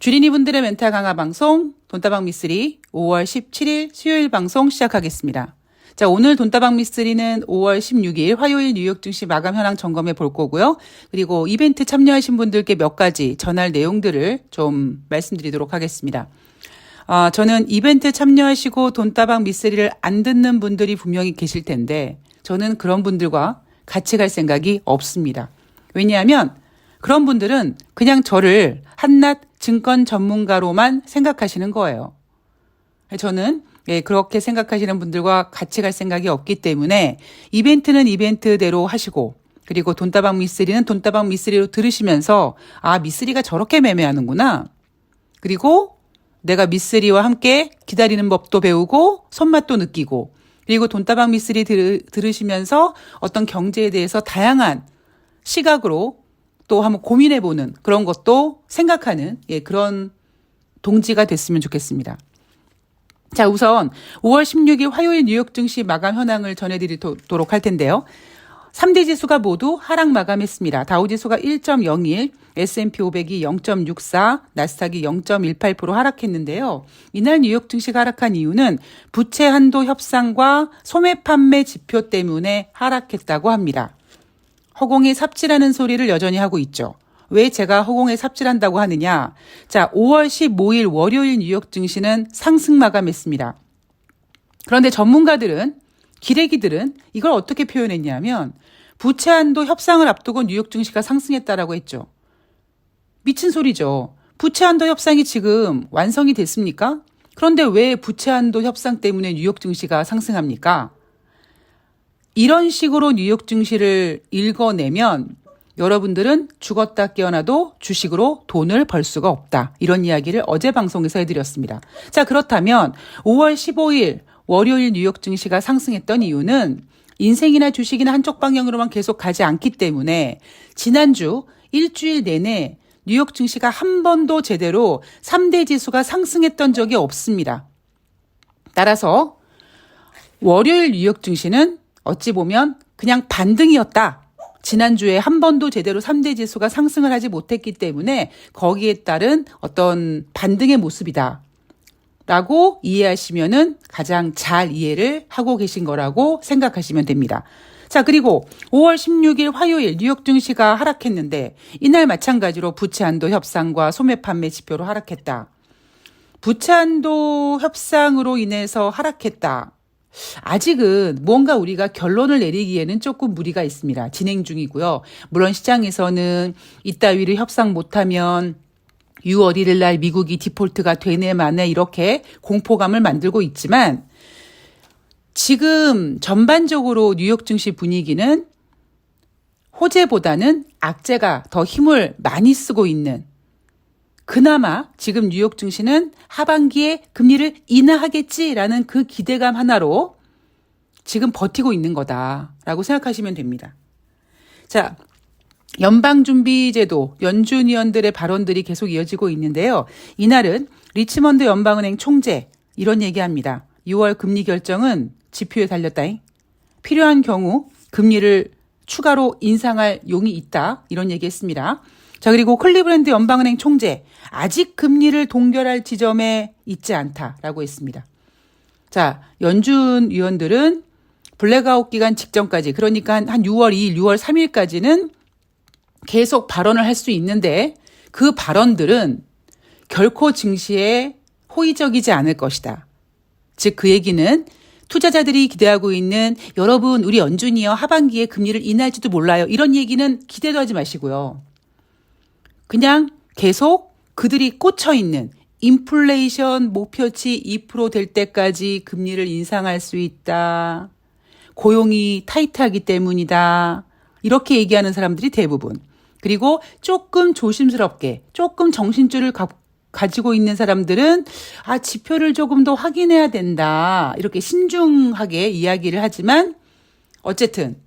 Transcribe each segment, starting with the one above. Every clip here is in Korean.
주린이 분들의 멘탈 강화 방송 돈다방 미쓰리 5월 17일 수요일 방송 시작하겠습니다. 자, 오늘 돈다방 미쓰리는 5월 16일 화요일 뉴욕 증시 마감 현황 점검해 볼 거고요. 그리고 이벤트 참여하신 분들께 몇 가지 전할 내용들을 좀 말씀드리도록 하겠습니다. 아, 저는 이벤트 참여하시고 돈다방 미쓰리를 안 듣는 분들이 분명히 계실 텐데 저는 그런 분들과 같이 갈 생각이 없습니다. 왜냐하면 그런 분들은 그냥 저를 한낱 증권 전문가로만 생각하시는 거예요. 저는 예, 그렇게 생각하시는 분들과 같이 갈 생각이 없기 때문에 이벤트는 이벤트대로 하시고 그리고 돈다방 미쓰리는 돈다방 미쓰리로 들으시면서 아, 미쓰리가 저렇게 매매하는구나. 그리고 내가 미쓰리와 함께 기다리는 법도 배우고 손맛도 느끼고 그리고 돈다방 미쓰리 들, 들으시면서 어떤 경제에 대해서 다양한 시각으로 또 한번 고민해 보는 그런 것도 생각하는 예, 그런 동지가 됐으면 좋겠습니다. 자, 우선 5월 16일 화요일 뉴욕 증시 마감 현황을 전해드리도록 할 텐데요. 3대 지수가 모두 하락 마감했습니다. 다우 지수가 1.01, S&P 500이 0.64, 나스닥이 0.18% 하락했는데요. 이날 뉴욕 증시가 하락한 이유는 부채 한도 협상과 소매 판매 지표 때문에 하락했다고 합니다. 허공에 삽질하는 소리를 여전히 하고 있죠. 왜 제가 허공에 삽질한다고 하느냐? 자, 5월 15일 월요일 뉴욕 증시는 상승 마감했습니다. 그런데 전문가들은 기레기들은 이걸 어떻게 표현했냐면 부채 한도 협상을 앞두고 뉴욕 증시가 상승했다라고 했죠. 미친 소리죠. 부채 한도 협상이 지금 완성이 됐습니까? 그런데 왜 부채 한도 협상 때문에 뉴욕 증시가 상승합니까? 이런 식으로 뉴욕 증시를 읽어내면 여러분들은 죽었다 깨어나도 주식으로 돈을 벌 수가 없다. 이런 이야기를 어제 방송에서 해드렸습니다. 자, 그렇다면 5월 15일 월요일 뉴욕 증시가 상승했던 이유는 인생이나 주식이나 한쪽 방향으로만 계속 가지 않기 때문에 지난주 일주일 내내 뉴욕 증시가 한 번도 제대로 3대 지수가 상승했던 적이 없습니다. 따라서 월요일 뉴욕 증시는 어찌 보면 그냥 반등이었다. 지난주에 한 번도 제대로 3대 지수가 상승을 하지 못했기 때문에 거기에 따른 어떤 반등의 모습이다. 라고 이해하시면은 가장 잘 이해를 하고 계신 거라고 생각하시면 됩니다. 자, 그리고 5월 16일 화요일 뉴욕 증시가 하락했는데 이날 마찬가지로 부채 한도 협상과 소매 판매 지표로 하락했다. 부채 한도 협상으로 인해서 하락했다. 아직은 뭔가 우리가 결론을 내리기에는 조금 무리가 있습니다. 진행 중이고요. 물론 시장에서는 이따위를 협상 못하면 6월 1일 날 미국이 디폴트가 되네 마네 이렇게 공포감을 만들고 있지만 지금 전반적으로 뉴욕 증시 분위기는 호재보다는 악재가 더 힘을 많이 쓰고 있는 그나마 지금 뉴욕 증시는 하반기에 금리를 인하하겠지라는 그 기대감 하나로 지금 버티고 있는 거다라고 생각하시면 됩니다. 자, 연방준비제도 연준 위원들의 발언들이 계속 이어지고 있는데요. 이날은 리치먼드 연방은행 총재 이런 얘기합니다. 6월 금리 결정은 지표에 달렸다잉. 필요한 경우 금리를 추가로 인상할 용이 있다. 이런 얘기했습니다. 자, 그리고 클리브랜드 연방은행 총재, 아직 금리를 동결할 지점에 있지 않다라고 했습니다. 자, 연준 위원들은 블랙아웃 기간 직전까지, 그러니까 한, 한 6월 2일, 6월 3일까지는 계속 발언을 할 수 있는데 그 발언들은 결코 증시에 호의적이지 않을 것이다. 즉, 그 얘기는 투자자들이 기대하고 있는 여러분, 우리 연준이요, 하반기에 금리를 인할지도 몰라요. 이런 얘기는 기대도 하지 마시고요. 그냥 계속 그들이 꽂혀 있는 인플레이션 목표치 2%될 때까지 금리를 인상할 수 있다. 고용이 타이트하기 때문이다. 이렇게 얘기하는 사람들이 대부분. 그리고 조금 조심스럽게, 조금 정신줄을 가, 가지고 있는 사람들은 아, 지표를 조금 더 확인해야 된다. 이렇게 신중하게 이야기를 하지만 어쨌든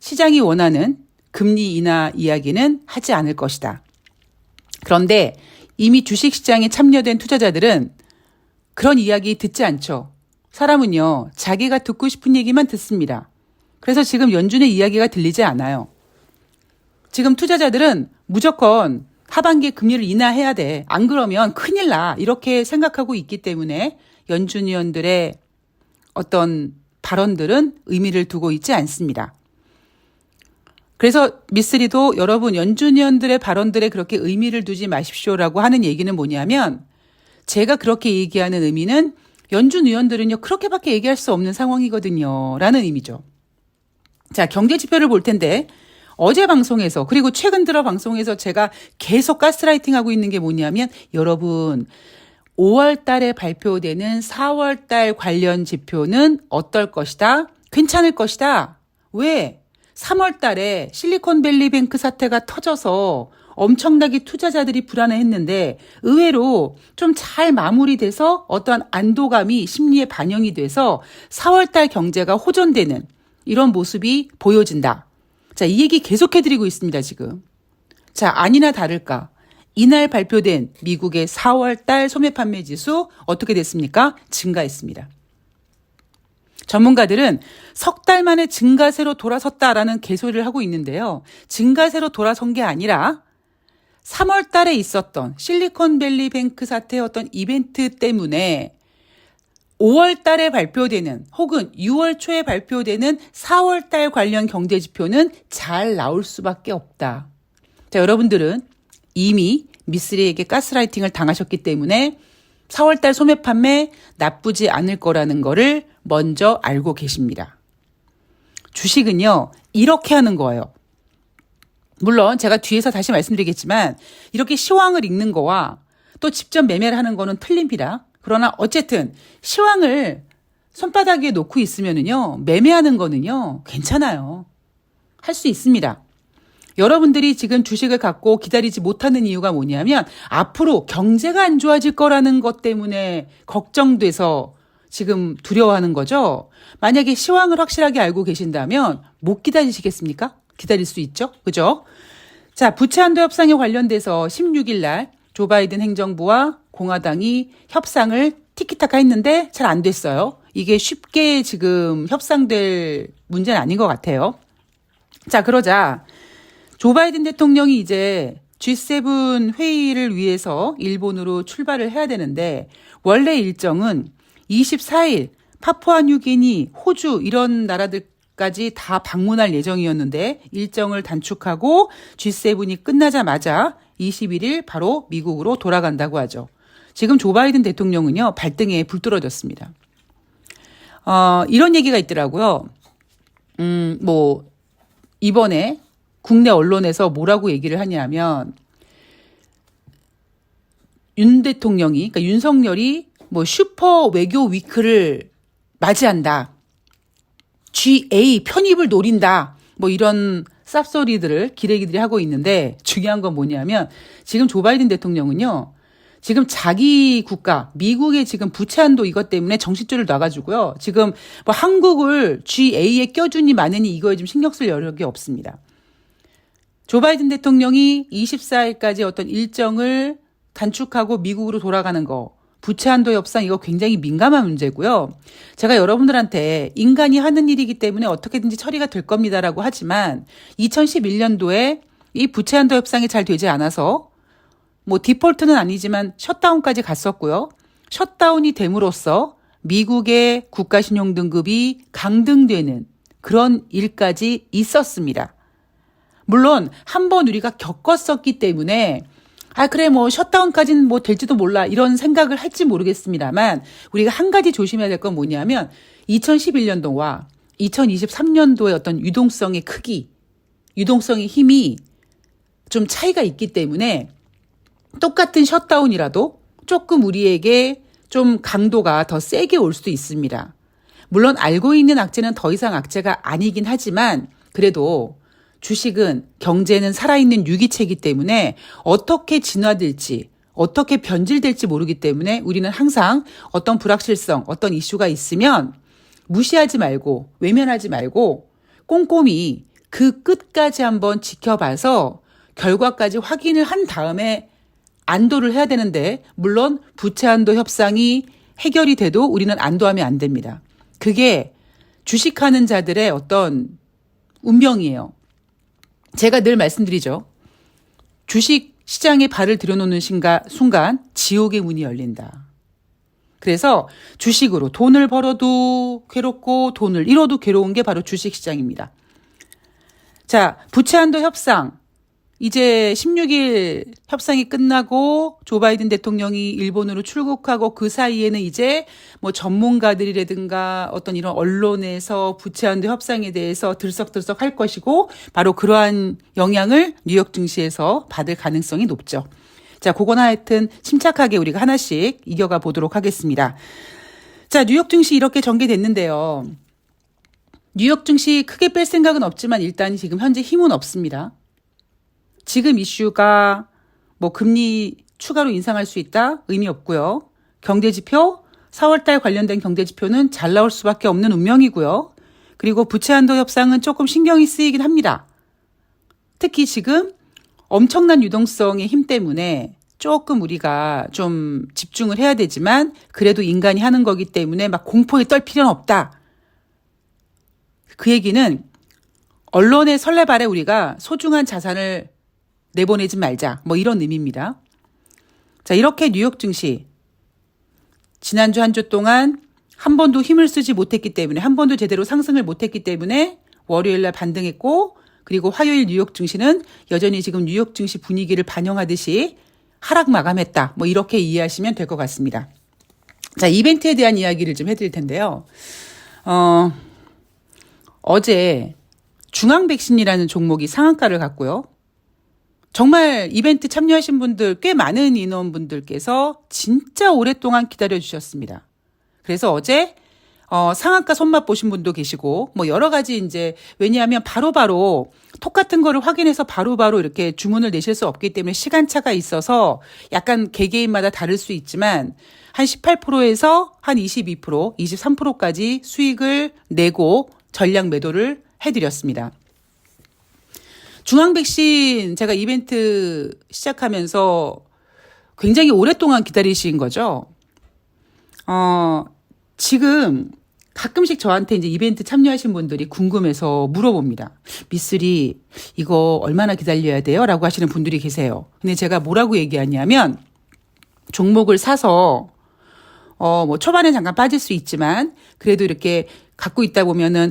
시장이 원하는 금리 인하 이야기는 하지 않을 것이다. 그런데 이미 주식시장에 참여된 투자자들은 그런 이야기 듣지 않죠. 사람은요, 자기가 듣고 싶은 얘기만 듣습니다. 그래서 지금 연준의 이야기가 들리지 않아요. 지금 투자자들은 무조건 하반기에 금리를 인하해야 돼. 안 그러면 큰일 나. 이렇게 생각하고 있기 때문에 연준 위원들의 어떤 발언들은 의미를 두고 있지 않습니다. 그래서 미쓰리도 여러분 연준 위원들의 발언들에 그렇게 의미를 두지 마십시오라고 하는 얘기는 뭐냐면 제가 그렇게 얘기하는 의미는 연준 위원들은요 그렇게밖에 얘기할 수 없는 상황이거든요 라는 의미죠. 자 경제 지표를 볼 텐데 어제 방송에서 그리고 최근 들어 방송에서 제가 계속 가스라이팅 하고 있는 게 뭐냐면 여러분 5월 달에 발표되는 4월 달 관련 지표는 어떨 것이다? 괜찮을 것이다. 왜? 3월 달에 실리콘밸리 뱅크 사태가 터져서 엄청나게 투자자들이 불안해했는데 의외로 좀 잘 마무리돼서 어떤 안도감이 심리에 반영이 돼서 4월 달 경제가 호전되는 이런 모습이 보여진다. 자, 이 얘기 계속해드리고 있습니다, 지금. 자, 아니나 다를까. 이날 발표된 미국의 4월 달 소매 판매 지수 어떻게 됐습니까? 증가했습니다. 전문가들은 석 달 만에 증가세로 돌아섰다라는 개소리를 하고 있는데요. 증가세로 돌아선 게 아니라 3월 달에 있었던 실리콘밸리 뱅크 사태의 어떤 이벤트 때문에 5월 달에 발표되는 혹은 6월 초에 발표되는 4월 달 관련 경제 지표는 잘 나올 수밖에 없다. 자, 여러분들은 이미 미쓰리에게 가스라이팅을 당하셨기 때문에 4월 달 소매 판매 나쁘지 않을 거라는 거를 먼저 알고 계십니다. 주식은요, 이렇게 하는 거예요. 물론 제가 뒤에서 다시 말씀드리겠지만 이렇게 시황을 읽는 거와 또 직접 매매를 하는 거는 틀립니다. 그러나 어쨌든 시황을 손바닥 위에 놓고 있으면은요, 매매하는 거는요, 괜찮아요. 할 수 있습니다. 여러분들이 지금 주식을 갖고 기다리지 못하는 이유가 뭐냐면 앞으로 경제가 안 좋아질 거라는 것 때문에 걱정돼서 지금 두려워하는 거죠. 만약에 시황을 확실하게 알고 계신다면 못 기다리시겠습니까? 기다릴 수 있죠. 그죠? 자, 부채 한도 협상에 관련돼서 16일 날 조 바이든 행정부와 공화당이 협상을 티키타카 했는데 잘 안 됐어요. 이게 쉽게 지금 협상될 문제는 아닌 것 같아요. 자, 그러자 조 바이든 대통령이 이제 G7 회의를 위해서 일본으로 출발을 해야 되는데 원래 일정은 24일 파푸아 뉴기니, 호주 이런 나라들 까지 다 방문할 예정이었는데 일정을 단축하고 G7이 끝나자마자 21일 바로 미국으로 돌아간다고 하죠. 지금 조 바이든 대통령은요, 발등에 불 떨어졌습니다. 어, 이런 얘기가 있더라고요. 음, 뭐, 이번에 국내 언론에서 뭐라고 얘기를 하냐면, 윤 대통령이, 그러니까 윤석열이 뭐 슈퍼 외교 위크를 맞이한다. GA 편입을 노린다. 뭐 이런 쌉소리들을 기레기들이 하고 있는데 중요한 건 뭐냐면 지금 조 바이든 대통령은요. 지금 자기 국가 미국의 지금 부채 한도 이것 때문에 정신줄을 놔가지고요. 지금 뭐 한국을 GA에 껴주니 마느니 이거에 좀 신경 쓸 여력이 없습니다. 조 바이든 대통령이 24일까지 어떤 일정을 단축하고 미국으로 돌아가는 거 부채 한도 협상 이거 굉장히 민감한 문제고요. 제가 여러분들한테 인간이 하는 일이기 때문에 어떻게든지 처리가 될 겁니다라고 하지만 2011년도에 이 부채 한도 협상이 잘 되지 않아서 뭐 디폴트는 아니지만 셧다운까지 갔었고요. 셧다운이 됨으로써 미국의 국가 신용 등급이 강등되는 그런 일까지 있었습니다. 물론 한 번 우리가 겪었었기 때문에 아, 그래, 뭐, 셧다운까지는 뭐 될지도 몰라. 이런 생각을 할지 모르겠습니다만, 우리가 한 가지 조심해야 될 건 뭐냐면, 2011년도와 2023년도의 어떤 유동성의 크기, 유동성의 힘이 좀 차이가 있기 때문에, 똑같은 셧다운이라도 조금 우리에게 좀 강도가 더 세게 올 수도 있습니다. 물론 알고 있는 악재는 더 이상 악재가 아니긴 하지만, 그래도 주식은 경제는 살아있는 유기체이기 때문에 어떻게 진화될지 어떻게 변질될지 모르기 때문에 우리는 항상 어떤 불확실성, 어떤 이슈가 있으면 무시하지 말고 외면하지 말고 꼼꼼히 그 끝까지 한번 지켜봐서 결과까지 확인을 한 다음에 안도를 해야 되는데 물론 부채 안도 협상이 해결이 돼도 우리는 안도하면 안 됩니다. 그게 주식하는 자들의 어떤 운명이에요. 제가 늘 말씀드리죠. 주식 시장에 발을 들여놓는 순간, 지옥의 문이 열린다. 그래서 주식으로 돈을 벌어도 괴롭고 돈을 잃어도 괴로운 게 바로 주식 시장입니다. 자, 부채 한도 협상. 이제 16일 협상이 끝나고 조 바이든 대통령이 일본으로 출국하고 그 사이에는 이제 뭐 전문가들이라든가 어떤 이런 언론에서 부채한도 협상에 대해서 들썩들썩 할 것이고 바로 그러한 영향을 뉴욕 증시에서 받을 가능성이 높죠. 자, 그건 하여튼 침착하게 우리가 하나씩 이겨가 보도록 하겠습니다. 자, 뉴욕 증시 이렇게 전개됐는데요. 뉴욕 증시 크게 뺄 생각은 없지만 일단 지금 현재 힘은 없습니다. 지금 이슈가 뭐 금리 추가로 인상할 수 있다 의미 없고요. 경제 지표 4월달 관련된 경제 지표는 잘 나올 수밖에 없는 운명이고요. 그리고 부채 한도 협상은 조금 신경이 쓰이긴 합니다. 특히 지금 엄청난 유동성의 힘 때문에 조금 우리가 좀 집중을 해야 되지만 그래도 인간이 하는 거기 때문에 막 공포에 떨 필요는 없다. 그 얘기는 언론의 설레발에 우리가 소중한 자산을 내보내지 말자. 뭐 이런 의미입니다. 자, 이렇게 뉴욕 증시 지난주 한 주 동안 한 번도 힘을 쓰지 못했기 때문에 한 번도 제대로 상승을 못했기 때문에 월요일 날 반등했고 그리고 화요일 뉴욕 증시는 여전히 지금 뉴욕 증시 분위기를 반영하듯이 하락 마감했다. 뭐 이렇게 이해하시면 될 것 같습니다. 자, 이벤트에 대한 이야기를 좀 해드릴 텐데요. 어, 어제 중앙 백신이라는 종목이 상한가를 갔고요. 정말 이벤트 참여하신 분들 꽤 많은 인원분들께서 진짜 오랫동안 기다려 주셨습니다. 그래서 어제 어, 상한가 손맛 보신 분도 계시고 뭐 여러 가지 이제 왜냐하면 바로바로 톡 같은 거를 확인해서 바로 바로 이렇게 주문을 내실 수 없기 때문에 시간차가 있어서 약간 개개인마다 다를 수 있지만 한 18%에서 한 22%, 23%까지 수익을 내고 전량 매도를 해드렸습니다. 중앙 백신 제가 이벤트 시작하면서 굉장히 오랫동안 기다리신 거죠. 어, 지금 가끔씩 저한테 이제 이벤트 참여하신 분들이 궁금해서 물어봅니다. 미쓰리, 이거 얼마나 기다려야 돼요? 라고 하시는 분들이 계세요. 근데 제가 뭐라고 얘기하냐면, 종목을 사서, 어, 뭐 초반에 잠깐 빠질 수 있지만, 그래도 이렇게 갖고 있다 보면은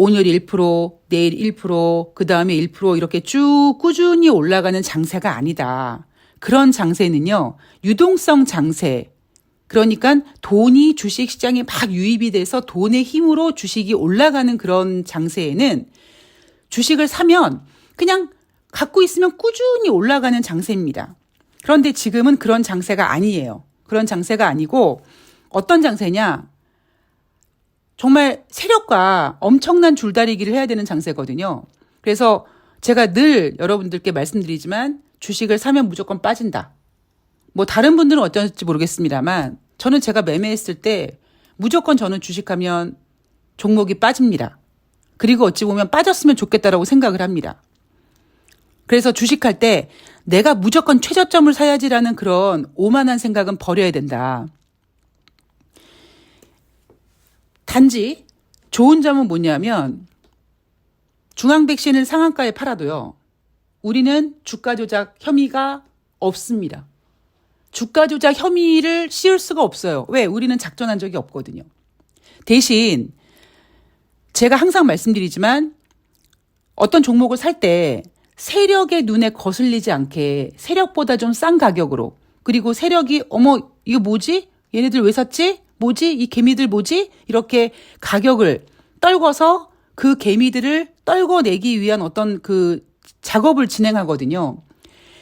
오늘 1%, 내일 1%, 그 다음에 1% 이렇게 쭉 꾸준히 올라가는 장세가 아니다. 그런 장세는요, 유동성 장세. 그러니까 돈이 주식 시장에 막 유입이 돼서 돈의 힘으로 주식이 올라가는 그런 장세에는 주식을 사면 그냥 갖고 있으면 꾸준히 올라가는 장세입니다. 그런데 지금은 그런 장세가 아니에요. 그런 장세가 아니고 어떤 장세냐? 정말 세력과 엄청난 줄다리기를 해야 되는 장세거든요. 그래서 제가 늘 여러분들께 말씀드리지만 주식을 사면 무조건 빠진다. 뭐 다른 분들은 어떨지 모르겠습니다만 저는 제가 매매했을 때 무조건 저는 주식하면 종목이 빠집니다. 그리고 어찌 보면 빠졌으면 좋겠다라고 생각을 합니다. 그래서 주식할 때 내가 무조건 최저점을 사야지라는 그런 오만한 생각은 버려야 된다. 단지 좋은 점은 뭐냐면 중앙 백신을 상한가에 팔아도요. 우리는 주가 조작 혐의가 없습니다. 주가 조작 혐의를 씌울 수가 없어요. 왜? 우리는 작전한 적이 없거든요. 대신 제가 항상 말씀드리지만 어떤 종목을 살 때 세력의 눈에 거슬리지 않게 세력보다 좀 싼 가격으로 그리고 세력이 어머 이거 뭐지? 얘네들 왜 샀지? 뭐지? 이 개미들 뭐지? 이렇게 가격을 떨궈서 그 개미들을 떨궈내기 위한 어떤 그 작업을 진행하거든요.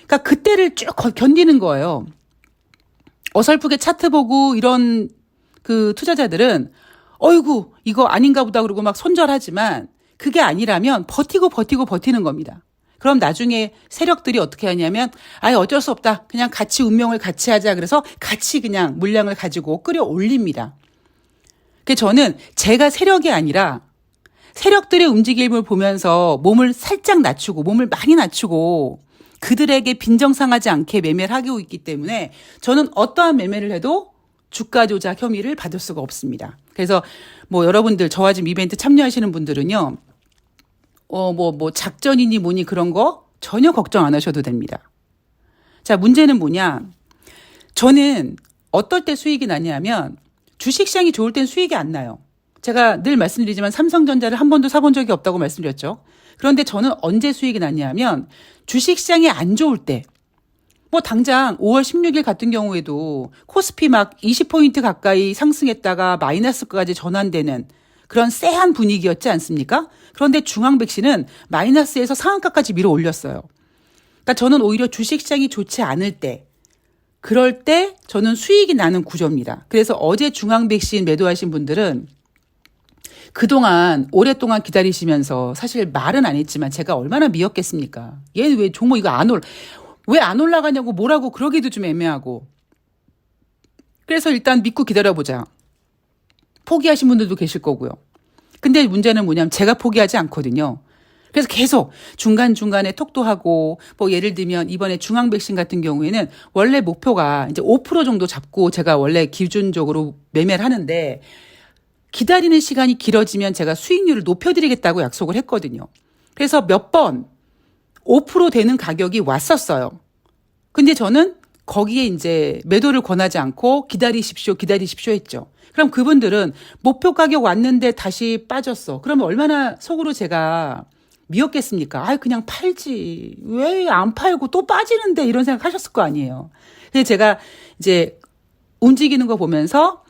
그러니까 그때를 쭉 견디는 거예요. 어설프게 차트 보고 이런 그 투자자들은 어이구 이거 아닌가 보다 그러고 막 손절하지만 그게 아니라면 버티고 버티고 버티는 겁니다. 그럼 나중에 세력들이 어떻게 하냐면 아예 어쩔 수 없다. 그냥 같이 운명을 같이 하자. 그래서 같이 그냥 물량을 가지고 끌어 올립니다. 그 저는 제가 세력이 아니라 세력들의 움직임을 보면서 몸을 살짝 낮추고 몸을 많이 낮추고 그들에게 빈정상하지 않게 매매를 하고 있기 때문에 저는 어떠한 매매를 해도 주가 조작 혐의를 받을 수가 없습니다. 그래서 뭐 여러분들 저와 지금 이벤트 참여하시는 분들은요. 어, 뭐, 뭐, 작전이니 뭐니 그런 거 전혀 걱정 안 하셔도 됩니다. 자, 문제는 뭐냐? 저는 어떨 때 수익이 나냐면 주식시장이 좋을 땐 수익이 안 나요. 제가 늘 말씀드리지만 삼성전자를 한 번도 사본 적이 없다고 말씀드렸죠. 그런데 저는 언제 수익이 났냐면 주식시장이 안 좋을 때. 뭐 당장 5월 16일 같은 경우에도 코스피 막 20포인트 가까이 상승했다가 마이너스까지 전환되는 그런 쎄한 분위기였지 않습니까? 그런데 중앙 백신은 마이너스에서 상한가까지 밀어 올렸어요. 그러니까 저는 오히려 주식시장이 좋지 않을 때 그럴 때 저는 수익이 나는 구조입니다. 그래서 어제 중앙 백신 매도하신 분들은 그동안 오랫동안 기다리시면서 사실 말은 안 했지만 제가 얼마나 미웠겠습니까? 얘는 왜 종목 이거 안 올, 왜 안 올라가냐고 뭐라고 그러기도 좀 애매하고. 그래서 일단 믿고 기다려보자. 포기하신 분들도 계실 거고요. 근데 문제는 뭐냐면 제가 포기하지 않거든요. 그래서 계속 중간중간에 톡도 하고, 뭐 예를 들면 이번에 중앙 백신 같은 경우에는 원래 목표가 이제 5% 정도 잡고 제가 원래 기준적으로 매매를 하는데 기다리는 시간이 길어지면 제가 수익률을 높여드리겠다고 약속을 했거든요. 그래서 몇 번 5% 되는 가격이 왔었어요. 근데 저는 거기에 이제 매도를 권하지 않고 기다리십시오, 기다리십시오 했죠. 그럼 그분들은 목표 가격 왔는데 다시 빠졌어. 그러면 얼마나 속으로 제가 미웠겠습니까? 아, 그냥 팔지. 왜 안 팔고 또 빠지는데 이런 생각 하셨을 거 아니에요. 근데 제가 이제 움직이는 거 보면서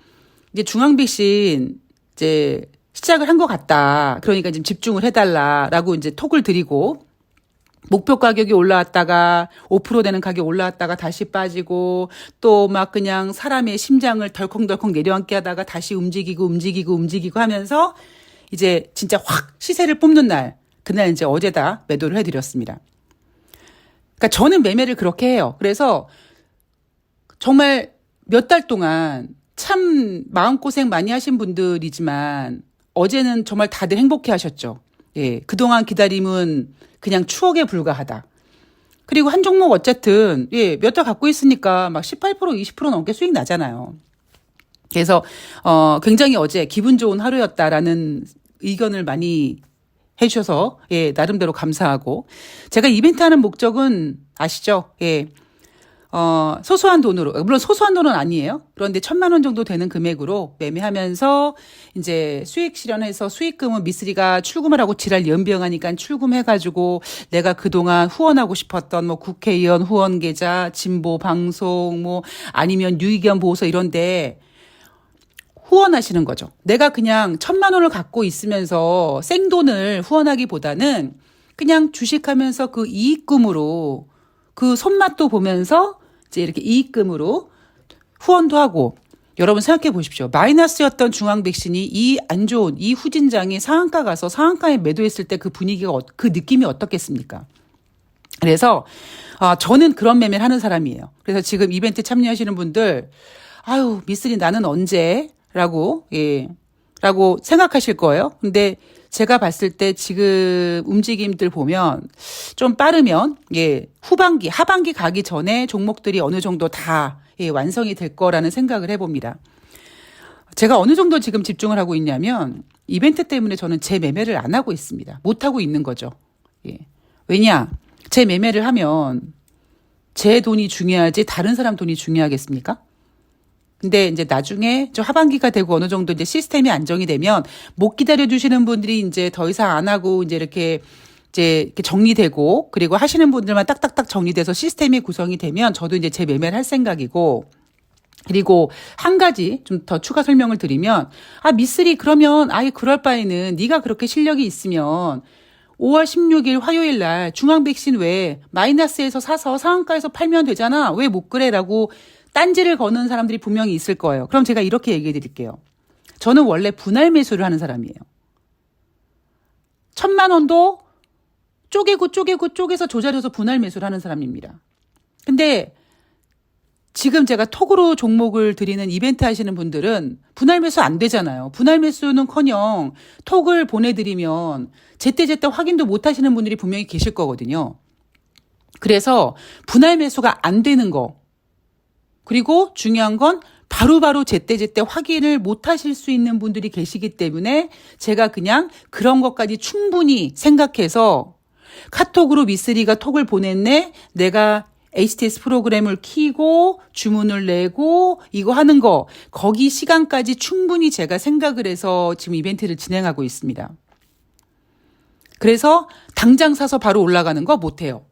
이제 중앙백신 이제 시작을 한 것 같다. 그러니까 지금 집중을 해달라라고 이제 톡을 드리고 목표 가격이 올라왔다가 5% 되는 가격 올라왔다가 다시 빠지고 또 막 그냥 사람의 심장을 덜컹덜컹 내려앉게 하다가 다시 움직이고 움직이고 움직이고 하면서 이제 진짜 확 시세를 뽑는 날 그날 이제 어제다 매도를 해드렸습니다. 그러니까 저는 매매를 그렇게 해요. 그래서 정말 몇 달 동안 참 마음고생 많이 하신 분들이지만 어제는 정말 다들 행복해 하셨죠. 예. 그동안 기다림은 그냥 추억에 불과하다. 그리고 한 종목 어쨌든, 예, 몇 달 갖고 있으니까 막 18% 20% 넘게 수익 나잖아요. 그래서, 어, 굉장히 어제 기분 좋은 하루였다라는 의견을 많이 해주셔서, 예, 나름대로 감사하고. 제가 이벤트 하는 목적은 아시죠? 예. 어, 소소한 돈으로, 물론 소소한 돈은 아니에요. 그런데 천만 원 정도 되는 금액으로 매매하면서 이제 수익 실현해서 수익금은 미쓰리가 출금을 하고 지랄 연병하니까 출금해가지고 내가 그동안 후원하고 싶었던 뭐 국회의원 후원 계좌, 진보 방송, 뭐 아니면 유의견 보호서 이런데 후원하시는 거죠. 내가 그냥 천만 원을 갖고 있으면서 생돈을 후원하기보다는 그냥 주식하면서 그 이익금으로 그 손맛도 보면서 이제 이렇게 이익금으로 후원도 하고 여러분 생각해 보십시오. 마이너스였던 중앙백신이 이 안 좋은 이 후진장이 상한가 가서 상한가에 매도했을 때 그 분위기가 어- 그 느낌이 어떻겠습니까? 그래서 아 저는 그런 매매를 하는 사람이에요. 그래서 지금 이벤트 참여하시는 분들 아유 미쓰리 나는 언제 라고 예 라고 생각하실 거예요. 근데 제가 봤을 때 지금 움직임들 보면 좀 빠르면 예 후반기 하반기 가기 전에 종목들이 어느 정도 다 예, 완성이 될 거라는 생각을 해 봅니다. 제가 어느 정도 지금 집중을 하고 있냐면 이벤트 때문에 저는 제 매매를 안 하고 있습니다. 못 하고 있는 거죠. 예. 왜냐 제 매매를 하면 제 돈이 중요하지 다른 사람 돈이 중요하겠습니까? 근데 이제 나중에 좀 하반기가 되고 어느 정도 이제 시스템이 안정이 되면 못 기다려 주시는 분들이 이제 더 이상 안 하고 이제 이렇게 이제 이렇게 정리되고 그리고 하시는 분들만 딱딱딱 정리돼서 시스템이 구성이 되면 저도 이제 제 매매를 할 생각이고 그리고 한 가지 좀 더 추가 설명을 드리면 아 미쓰리 그러면 아예 그럴 바에는 네가 그렇게 실력이 있으면 5월 16일 화요일 날 중앙 백신 왜 마이너스에서 사서 상한가에서 팔면 되잖아. 왜 못 그래라고 딴지를 거는 사람들이 분명히 있을 거예요. 그럼 제가 이렇게 얘기해 드릴게요. 저는 원래 분할 매수를 하는 사람이에요. 천만 원도 쪼개고 쪼개고 쪼개서 조자려서 분할 매수를 하는 사람입니다. 근데 지금 제가 톡으로 종목을 드리는 이벤트 하시는 분들은 분할 매수 안 되잖아요. 분할 매수는 커녕 톡을 보내드리면 제때제때 확인도 못 하시는 분들이 분명히 계실 거거든요. 그래서 분할 매수가 안 되는 거. 그리고 중요한 건 바로바로 제때제때 확인을 못 하실 수 있는 분들이 계시기 때문에 제가 그냥 그런 것까지 충분히 생각해서 카톡으로 미쓰리가 톡을 보냈네. 내가 HTS 프로그램을 키고 주문을 내고 이거 하는 거 거기 시간까지 충분히 제가 생각을 해서 지금 이벤트를 진행하고 있습니다. 그래서 당장 사서 바로 올라가는 거 못해요.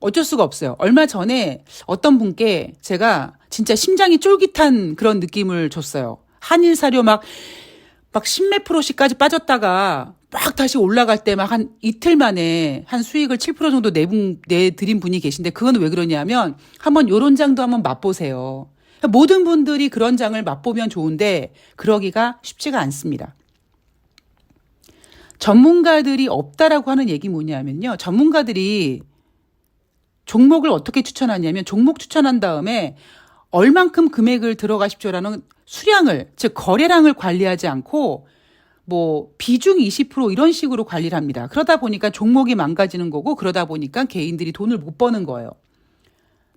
어쩔 수가 없어요. 얼마 전에 어떤 분께 제가 진짜 심장이 쫄깃한 그런 느낌을 줬어요. 한일 사료 막, 막 십몇 프로씩까지 빠졌다가 막 다시 올라갈 때 막 한 이틀 만에 한 수익을 7% 정도 내분, 내드린 분이 계신데 그건 왜 그러냐면 한번 요런 장도 한번 맛보세요. 모든 분들이 그런 장을 맛보면 좋은데 그러기가 쉽지가 않습니다. 전문가들이 없다라고 하는 얘기 뭐냐면요. 전문가들이 종목을 어떻게 추천하냐면 종목 추천한 다음에 얼만큼 금액을 들어가십시오라는 수량을 즉 거래량을 관리하지 않고 뭐 비중 20% 이런 식으로 관리를 합니다. 그러다 보니까 종목이 망가지는 거고 그러다 보니까 개인들이 돈을 못 버는 거예요.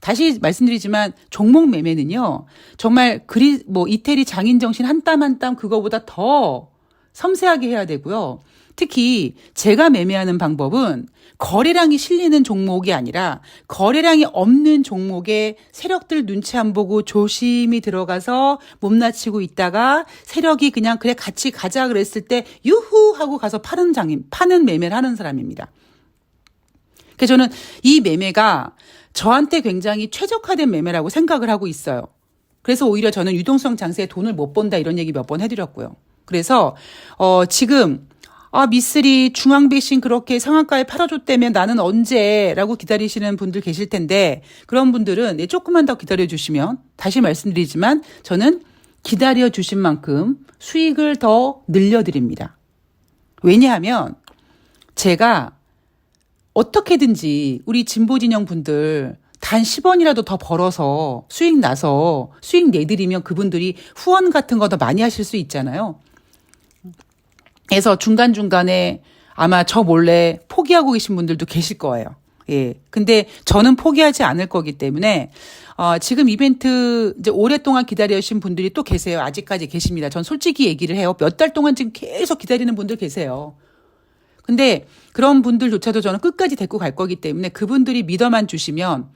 다시 말씀드리지만 종목 매매는요. 정말 그리 뭐 이태리 장인 정신 한 땀 한 땀 그거보다 더 섬세하게 해야 되고요. 특히 제가 매매하는 방법은 거래량이 실리는 종목이 아니라 거래량이 없는 종목에 세력들 눈치 안 보고 조심히 들어가서 몸나치고 있다가 세력이 그냥 그래 같이 가자 그랬을 때 유후 하고 가서 파는 장임 파는 매매를 하는 사람입니다. 그래서 저는 이 매매가 저한테 굉장히 최적화된 매매라고 생각을 하고 있어요. 그래서 오히려 저는 유동성 장세에 돈을 못 번다 이런 얘기 몇 번 해드렸고요. 그래서 어 지금 아, 미쓰리 중앙 배신 그렇게 상한가에 팔아줬다면 나는 언제 라고 기다리시는 분들 계실 텐데 그런 분들은 네, 조금만 더 기다려주시면 다시 말씀드리지만 저는 기다려주신 만큼 수익을 더 늘려드립니다. 왜냐하면 제가 어떻게든지 우리 진보진영 분들 단 10원이라도 더 벌어서 수익 나서 수익 내드리면 그분들이 후원 같은 거 더 많이 하실 수 있잖아요. 그래서 중간중간에 아마 저 몰래 포기하고 계신 분들도 계실 거예요. 예. 근데 저는 포기하지 않을 거기 때문에, 어, 지금 이벤트 이제 오랫동안 기다려주신 분들이 또 계세요. 아직까지 계십니다. 전 솔직히 얘기를 해요. 몇 달 동안 지금 계속 기다리는 분들 계세요. 근데 그런 분들조차도 저는 끝까지 데리고 갈 거기 때문에 그분들이 믿어만 주시면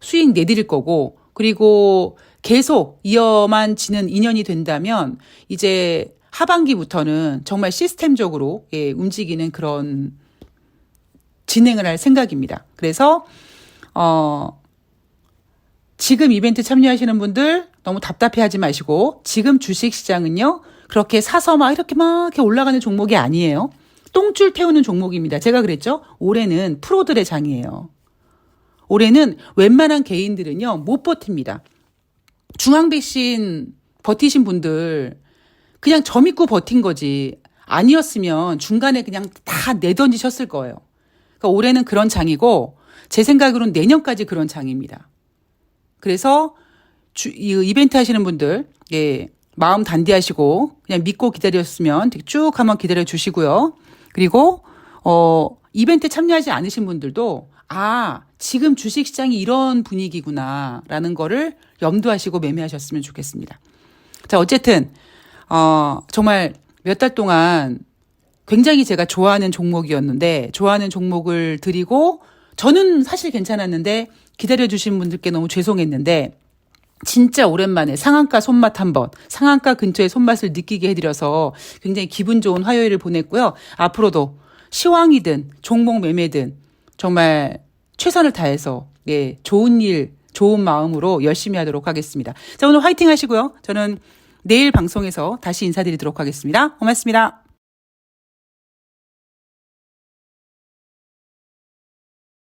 수익 내드릴 거고, 그리고 계속 이어만 지는 인연이 된다면 이제 하반기부터는 정말 시스템적으로 예, 움직이는 그런 진행을 할 생각입니다. 그래서 어 지금 이벤트 참여하시는 분들 너무 답답해하지 마시고 지금 주식 시장은요 그렇게 사서 막 이렇게 막 이렇게 올라가는 종목이 아니에요. 똥줄 태우는 종목입니다. 제가 그랬죠. 올해는 프로들의 장이에요. 올해는 웬만한 개인들은요 못 버팁니다. 중앙 백신 버티신 분들 그냥 저 믿고 버틴 거지. 아니었으면 중간에 그냥 다 내던지셨을 거예요. 그러니까 올해는 그런 장이고 제 생각으로는 내년까지 그런 장입니다. 그래서 주, 이 이벤트 하시는 분들 예, 마음 단디하시고 그냥 믿고 기다렸으면 쭉 한번 기다려 주시고요. 그리고 어 이벤트 참여하지 않으신 분들도 아 지금 주식 시장이 이런 분위기구나라는 거를 염두하시고 매매하셨으면 좋겠습니다. 자 어쨌든 어, 정말 몇 달 동안 굉장히 제가 좋아하는 종목이었는데, 좋아하는 종목을 드리고, 저는 사실 괜찮았는데, 기다려주신 분들께 너무 죄송했는데, 진짜 오랜만에 상한가 손맛 한번, 상한가 근처의 손맛을 느끼게 해드려서 굉장히 기분 좋은 화요일을 보냈고요. 앞으로도 시황이든 종목 매매든 정말 최선을 다해서, 예, 좋은 일, 좋은 마음으로 열심히 하도록 하겠습니다. 자, 오늘 화이팅 하시고요. 저는 내일 방송에서 다시 인사드리도록 하겠습니다. 고맙습니다.